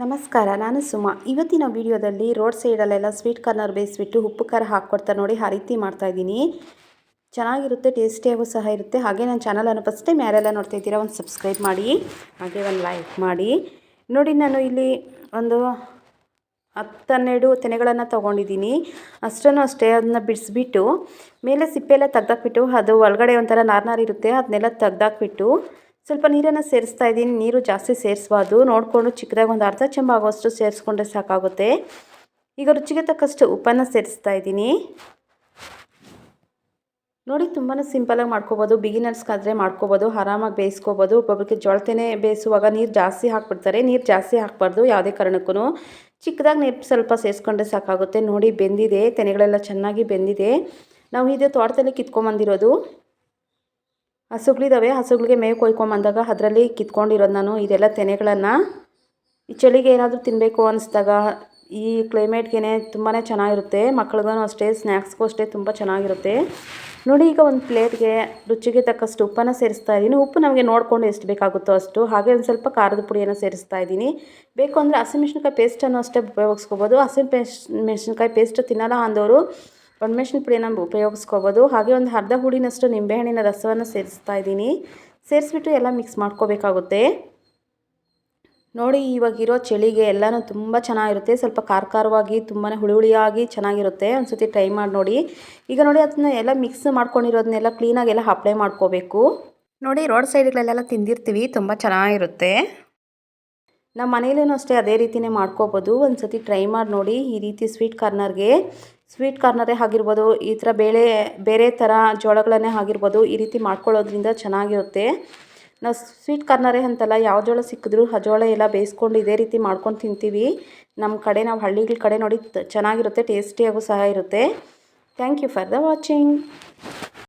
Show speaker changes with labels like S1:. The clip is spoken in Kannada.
S1: ನಮಸ್ಕಾರ, ನಾನು ಸುಮಾ. ಇವತ್ತಿನ ವಿಡಿಯೋದಲ್ಲಿ ರೋಡ್ ಸೈಡಲ್ಲೆಲ್ಲ ಸ್ವೀಟ್ ಕಾರ್ನರ್ ಬೇಯಿಸ್ಬಿಟ್ಟು ಉಪ್ಪು ಖಾರ ಹಾಕ್ಕೊಡ್ತಾರೆ ನೋಡಿ ಆ ರೀತಿ ಮಾಡ್ತಾಯಿದ್ದೀನಿ ಚೆನ್ನಾಗಿರುತ್ತೆ, ಟೇಸ್ಟಿಯಾಗೂ ಸಹ ಇರುತ್ತೆ. ಹಾಗೆ ನನ್ನ ಚಾನಲನ್ನು ಫಸ್ಟ್ ಟೈಮ್ ಯಾರೆಲ್ಲ ನೋಡ್ತಾ ಇದ್ದೀರಾ, ಒಂದು ಸಬ್ಸ್ಕ್ರೈಬ್ ಮಾಡಿ, ಹಾಗೆ ಒಂದು ಲೈಕ್ ಮಾಡಿ. ನೋಡಿ, ನಾನು ಇಲ್ಲಿ ಒಂದು ಹತ್ತನ್ನೆರಡು ತೆನೆಗಳನ್ನು ತೊಗೊಂಡಿದ್ದೀನಿ. ಅಷ್ಟನ್ನು ಅಷ್ಟೇ ಅದನ್ನ ಬಿಡಿಸ್ಬಿಟ್ಟು, ಮೇಲೆ ಸಿಪ್ಪೆ ಎಲ್ಲ ತೆಗ್ದಾಕ್ಬಿಟ್ಟು, ಅದು ಒಳಗಡೆ ಒಂಥರ ನಾರು ನಾರು ಇರುತ್ತೆ, ಅದನ್ನೆಲ್ಲ ತೆಗ್ದಾಕ್ಬಿಟ್ಟು ಸ್ವಲ್ಪ ನೀರನ್ನು ಸೇರಿಸ್ತಾ ಇದ್ದೀನಿ. ನೀರು ಜಾಸ್ತಿ ಸೇರಿಸ್ಬಾರ್ದು. ನೋಡಿಕೊಂಡು ಚಿಕ್ಕದಾಗಿ ಒಂದು ಅರ್ಧ ಚಂಬ ಆಗೋಷ್ಟು ಸೇರಿಸ್ಕೊಂಡ್ರೆ ಸಾಕಾಗುತ್ತೆ. ಈಗ ರುಚಿಗೆ ತಕ್ಕಷ್ಟು ಉಪ್ಪನ್ನು ಸೇರಿಸ್ತಾ ಇದ್ದೀನಿ. ನೋಡಿ ತುಂಬಾ ಸಿಂಪಲಾಗಿ ಮಾಡ್ಕೋಬೋದು. ಬಿಗಿನರ್ಸ್ಗಾದರೆ ಮಾಡ್ಕೋಬೋದು. ಆರಾಮಾಗಿ ಬೇಯಿಸ್ಕೋಬೋದು. ಒಬ್ಬೊಬ್ಬರಿಗೆ ಜೊಳತೆನೆ ಬೇಯಿಸುವಾಗ ನೀರು ಜಾಸ್ತಿ ಹಾಕ್ಬಿಡ್ತಾರೆ. ನೀರು ಜಾಸ್ತಿ ಹಾಕ್ಬಾರ್ದು ಯಾವುದೇ ಕಾರಣಕ್ಕೂ. ಚಿಕ್ಕದಾಗಿ ನೀರು ಸ್ವಲ್ಪ ಸೇರಿಸ್ಕೊಂಡ್ರೆ ಸಾಕಾಗುತ್ತೆ. ನೋಡಿ, ಬೆಂದಿದೆ. ತೆನೆಗಳೆಲ್ಲ ಚೆನ್ನಾಗಿ ಬೆಂದಿದೆ. ನಾವು ಇದು ತೋಟದಲ್ಲಿ ಕಿತ್ಕೊಂಬಂದಿರೋದು. ಹಸುಗಳಿದ್ದಾವೆ ಹಸುಗಳಿಗೆ ಮೇವು ಕೊಯ್ಕೊಂಬಂದಾಗ ಅದರಲ್ಲಿ ಕಿತ್ಕೊಂಡಿರೋದು ನಾನು. ಇದೆಲ್ಲ ತೆನೆಗಳನ್ನು ಈ ಚಳಿಗೆ ಏನಾದರೂ ತಿನ್ನಬೇಕು ಅನಿಸ್ದಾಗ ಈ ಕ್ಲೈಮೇಟ್ಗೆ ತುಂಬಾ ಚೆನ್ನಾಗಿರುತ್ತೆ. ಮಕ್ಳಿಗೂ ಅಷ್ಟೇ, ಸ್ನ್ಯಾಕ್ಸ್ಗೂ ಅಷ್ಟೇ ತುಂಬ ಚೆನ್ನಾಗಿರುತ್ತೆ. ನೋಡಿ ಈಗ ಒಂದು ಪ್ಲೇಟ್ಗೆ ರುಚಿಗೆ ತಕ್ಕಷ್ಟು ಉಪ್ಪನ್ನು ಸೇರಿಸ್ತಾ ಇದ್ದೀನಿ. ಉಪ್ಪು ನಮಗೆ ನೋಡಿಕೊಂಡು ಎಷ್ಟು ಬೇಕಾಗುತ್ತೋ ಅಷ್ಟು. ಹಾಗೆ ಒಂದು ಸ್ವಲ್ಪ ಖಾರದ ಪುಡಿಯನ್ನು ಸೇರಿಸ್ತಾ ಇದ್ದೀನಿ. ಬೇಕು ಅಂದರೆ ಹಸಿಮೆಣ್ಸಿನ್ಕಾಯಿ ಪೇಸ್ಟನ್ನು ಅಷ್ಟೇ ಉಪಯೋಗಿಸ್ಕೋಬೋದು. ಹಸಿ ಮೆಣಸಿನ್ಕಾಯಿ ಪೇಸ್ಟ್ ತಿನ್ನಲ್ಲ ಅಂದವರು ಒಣಮೆಣ್ಸಿನ ಪುಡಿಯನ್ನು ಉಪಯೋಗಿಸ್ಕೋಬೋದು. ಹಾಗೆ ಒಂದು ಅರ್ಧ ಹುಡಿನಷ್ಟು ನಿಂಬೆಹಣ್ಣಿನ ರಸವನ್ನು ಸೇರಿಸ್ತಾ ಇದ್ದೀನಿ. ಸೇರಿಸ್ಬಿಟ್ಟು ಎಲ್ಲ ಮಿಕ್ಸ್ ಮಾಡ್ಕೋಬೇಕಾಗುತ್ತೆ. ನೋಡಿ ಇವಾಗಿರೋ ಚಳಿಗೆ ಎಲ್ಲನೂ ತುಂಬ ಚೆನ್ನಾಗಿರುತ್ತೆ. ಸ್ವಲ್ಪ ಖಾರ ಖಾರವಾಗಿ ತುಂಬಾ ಹುಳಿ ಹುಳಿಯಾಗಿ ಚೆನ್ನಾಗಿರುತ್ತೆ. ಒಂದು ಸತಿ ಟ್ರೈ ಮಾಡಿ ನೋಡಿ. ಈಗ ನೋಡಿ, ಅದನ್ನ ಎಲ್ಲ ಮಿಕ್ಸ್ ಮಾಡ್ಕೊಂಡಿರೋದನ್ನೆಲ್ಲ ಕ್ಲೀನಾಗಿ ಎಲ್ಲ ಅಪ್ಲೈ ಮಾಡ್ಕೋಬೇಕು. ನೋಡಿ ರೋಡ್ ಸೈಡ್ಗಳಲ್ಲೆಲ್ಲ ತಿಂದಿರ್ತೀವಿ. ತುಂಬ ಚೆನ್ನಾಗಿರುತ್ತೆ. ನಮ್ಮ ಮನೇಲೇನೂ ಅಷ್ಟೇ ಅದೇ ರೀತಿಯೇ ಮಾಡ್ಕೋಬೋದು. ಒಂದು ಸತಿ ಟ್ರೈ ಮಾಡಿ ನೋಡಿ ಈ ರೀತಿ ಸ್ವೀಟ್ ಕಾರ್ನರ್ಗೆ ಸ್ವೀಟ್ ಕಾರ್ನರೇ ಆಗಿರ್ಬೋದು, ಈ ಥರ ಬೇಳೆ, ಬೇರೆ ಥರ ಜೋಳಗಳನ್ನೇ ಆಗಿರ್ಬೋದು ಈ ರೀತಿ ಮಾಡ್ಕೊಳ್ಳೋದ್ರಿಂದ ಚೆನ್ನಾಗಿರುತ್ತೆ. ನಾವು ಸ್ವೀಟ್ ಕಾರ್ನರೇ ಅಂತಲ್ಲ ಯಾವ ಜೋಳ ಸಿಕ್ಕಿದ್ರು ಆ ಜೋಳ ಎಲ್ಲ ಬೇಯಿಸ್ಕೊಂಡು ಇದೇ ರೀತಿ ಮಾಡ್ಕೊಂಡು ತಿಂತೀವಿ. ನಮ್ಮ ಕಡೆ ನಾವು ಹಳ್ಳಿಗಳ ಕಡೆ ನೋಡಿ ಚೆನ್ನಾಗಿರುತ್ತೆ ಟೇಸ್ಟಿಯಾಗೂ ಸಹ ಇರುತ್ತೆ. Thank you for the watching